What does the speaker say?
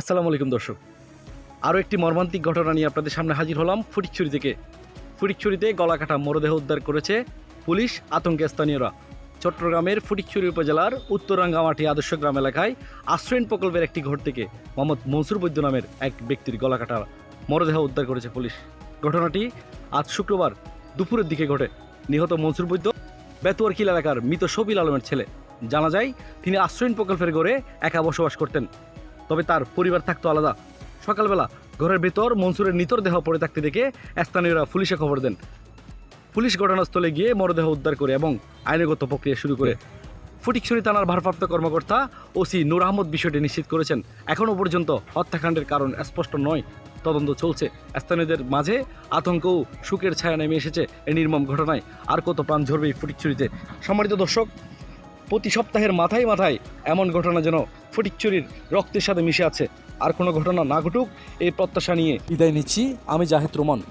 আসসালামু আলাইকুম দর্শক। আরও একটি মর্মান্তিক ঘটনা নিয়ে আপনাদের সামনে হাজির হলাম ফটিকছড়ি থেকে। ফটিকছড়িতে গলাকাটা মরদেহ উদ্ধার করেছে পুলিশ আতঙ্কে স্থানীয়রা। চট্টগ্রামের ফটিকছড়ি উপজেলার উত্তরাঙ্গামাটি আদর্শ গ্রাম এলাকায় আশ্রয়ণ প্রকল্পের একটি ঘর থেকে মোহাম্মদ মনসুর বৈদ্য নামের এক ব্যক্তির গলাকাটা মরদেহ উদ্ধার করেছে পুলিশ। ঘটনাটি আজ শুক্রবার দুপুরের দিকে ঘটে। নিহত মনসুর বৈদ্য বেতুয়ারকিল এলাকার মৃত শবিল আলমের ছেলে। জানা যায়, তিনি আশ্রয়ণ প্রকল্পের ঘরে একা বসবাস করতেন। তবে তার পরিবার থাকতো আলাদা। সকালবেলা ঘরের ভেতর মনসুরের নিতর দেহ পড়ে থাকতে দেখে স্থানীয়রা পুলিশে খবর দেন। পুলিশ ঘটনাস্থলে গিয়ে মরদেহ উদ্ধার করে এবং আইনগত প্রক্রিয়া শুরু করে। ফটিকছড়ি থানার ভারপ্রাপ্ত কর্মকর্তা ওসি নূর আহমদ বিষয়টি নিশ্চিত করেছেন। এখনও পর্যন্ত হত্যাকাণ্ডের কারণ স্পষ্ট নয়। তদন্ত চলছে। স্থানীয়দের মাঝে আতঙ্ক সুখের ছায়া নেমে এসেছে এই নির্মম ঘটনায়। আর কত প্রাণ ঝরবে এই ফটিকছড়িতে? সম্মানিত দর্শক প্রতি সপ্তাহের মাথায় মাথায় এমন ঘটনা যেন ফটিকচুরির রক্তের সাথে মিশে আছে। আর কোনো ঘটনা না ঘটুক, এই প্রত্যাশা নিয়ে। বিদায় নিচ্ছি, আমি জাহেদ রোমান।